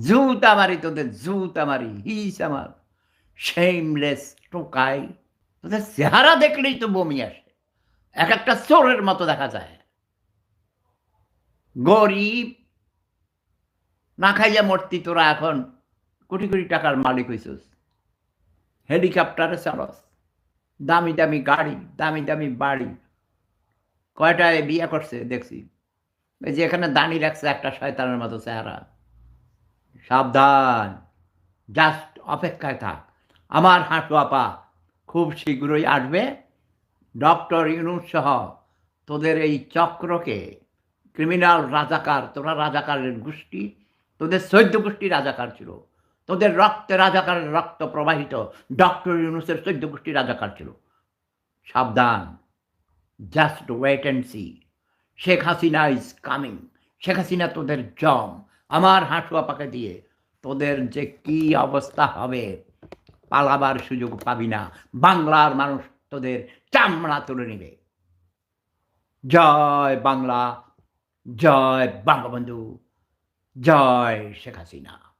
জুতা মারি তোদের জুতা মারি হিস আমার। শেমলেস টোকাই, তোদের চেহারা দেখলেই তো বমি আসে। এক একটা চোরের মতো দেখা যায়। গরিব, না খাইয়া মরতি তোরা এখন, কোটি কোটি টাকার মালিক হইছিস। হেলিকপ্টারে চালস। দামি দামি গাড়ি, দামি দামি বাড়ি। কয়টায় বিয়ে করছে, দেখছি। ওই যে এখানে দাঁড়িয়ে রাখছে একটা শয়তানের মতো চেহারা। সাবধান। জাস্ট অপেক্ষায় থাক। আমার হাঁটু আপা, খুব শীঘ্রই আসবে। ডক্টর ইউনুস সহ তোদের এই চক্রকে ক্রিমিনাল রাজাকার, তোরা রাজাকারের গোষ্ঠী, তোদের চৈদ্য গোষ্ঠী রাজাকার ছিল। তোদের রক্তে রাজাকারের রক্ত প্রবাহিত ডক্টর ইউনুসের চৈদ্য গোষ্ঠী রাজাকার ছিল। সাবধান। Just wait and see Sheikh Hasina is coming Sheikh Hasina তোদের জম। আমার হাঁটুয়া পাকে দিয়ে তোদের যে কি অবস্থা হবে, পালাবার সুযোগ পাবি না। বাংলার মানুষ তোদের চামড়া তুলে নেবে। জয় বাংলা, জয় বঙ্গবন্ধু, জয় শেখ হাসিনা।